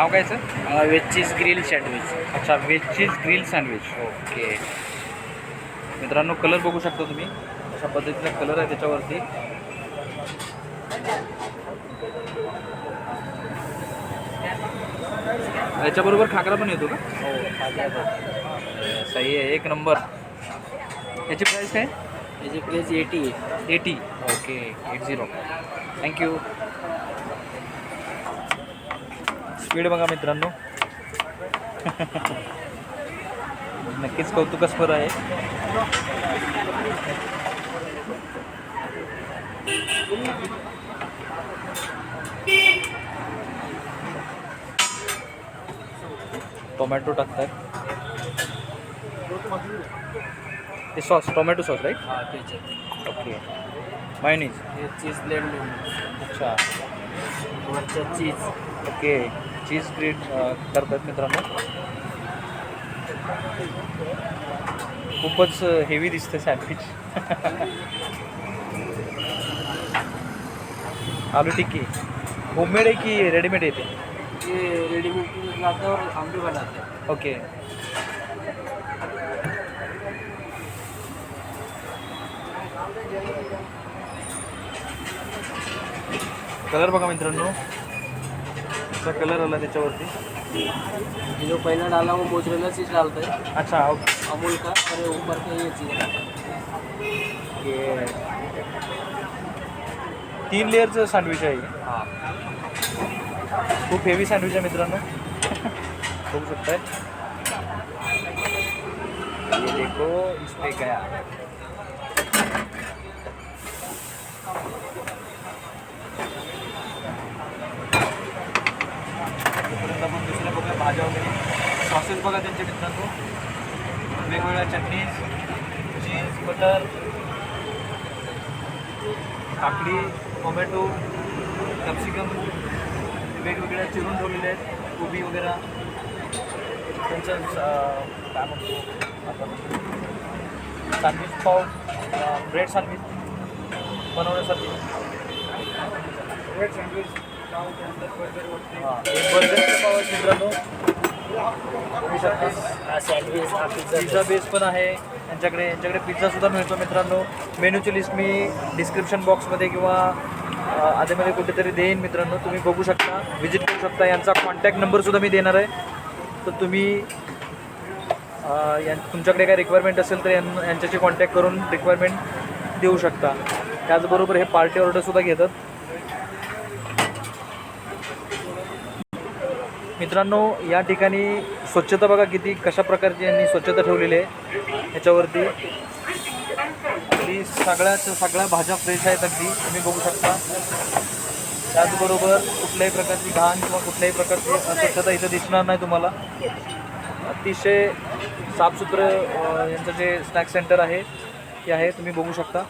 नाव काय sir? Veg cheese grill sandwich. अच्छा veg cheese grill sandwich. Okay. मित्रांनो colour बघू शकता तुम्ही. अशा पद्धतीचा कलर आहे त्याच्यावरती. याच्याबरोबर खाकरा पण येतो का? हो सही आहे एक नंबर. याची प्राईस काय? याची place eighty eighty okay eight zero thank you speed बघा मित्रांनो. नक्कीच कौतुकास्पद आहे. टोमॅटो टाकतात. हे sauce tomato sauce right okay mayonnaise हे चीज म्हणून अच्छा. वरचं चीज ओके चीज ग्रीट करतात मित्रांनो. खूपच हेवी दिसते सँडविच आलू टिक्की. होममेड आहे की रेडीमेड येते रेडीमेड हैं ओके कलर बघा मित्रांनो. असा कलर आला त्याच्यावरती? जो पहला डाला वो मोजरेला चीज डालते हैं अच्छा ओके अमूल का? और ये ऊपर के ये चीज़ डालते हैं तीन लेअरचं सँडविच आहे. हे. हाँ खूप हेवी सँडविच आहे मित्रांनो. बघू शकताय. ये देखो इस पे गया भाज्या वगैरे. सॉसेस बघा त्यांचे तो वेगवेगळ्या चटणीज चीज बटर काकडी टोमॅटो कॅप्सिकम वेगवेगळ्या चिरून ठेवलेले आहेत. कोबी वगैरे. त्यांचं काय म्हणतो? आपण सँडविच पाव ब्रेड सँडविच बनवण्यासाठी. Bread sandwich. मित्रांनो पिझ्झा बेस पण आहे. यांच्याकडे यांच्याकडे पिझ्झा सुद्धा मिळतो मित्रांनो. मेनूची लिस्ट मी डिस्क्रिप्शन बॉक्समध्ये किंवा आधीमध्ये कुठेतरी देईन मित्रांनो. तुम्ही बघू शकता व्हिजिट करू शकता. यांचा कॉन्टॅक्ट नंबरसुद्धा मी देणार आहे. तर तुम्ही यां तुमच्याकडे काय रिक्वायरमेंट असेल तर यां यांच्याशी कॉन्टॅक्ट करून रिक्वायरमेंट देऊ शकता. त्याचबरोबर हे पार्टी ऑर्डरसुद्धा घेतात. मित्रांनो या ठिकाणी स्वच्छता बघा किती कशा प्रकारची यांनी स्वच्छता ठेवलेली आहे. ह्याच्यावरती सगळ्याच सगळ्या भाज्या फ्रेश आहेत अगदी तुम्ही बघू शकता. त्याचबरोबर कुठल्याही प्रकारची घाण किंवा कुठल्याही प्रकारची अस्वच्छता इथं दिसणार नाही तुम्हाला. अतिशय साफसुथरं यांचं जे स्नॅक सेंटर आहे ते आहे तुम्ही बघू शकता.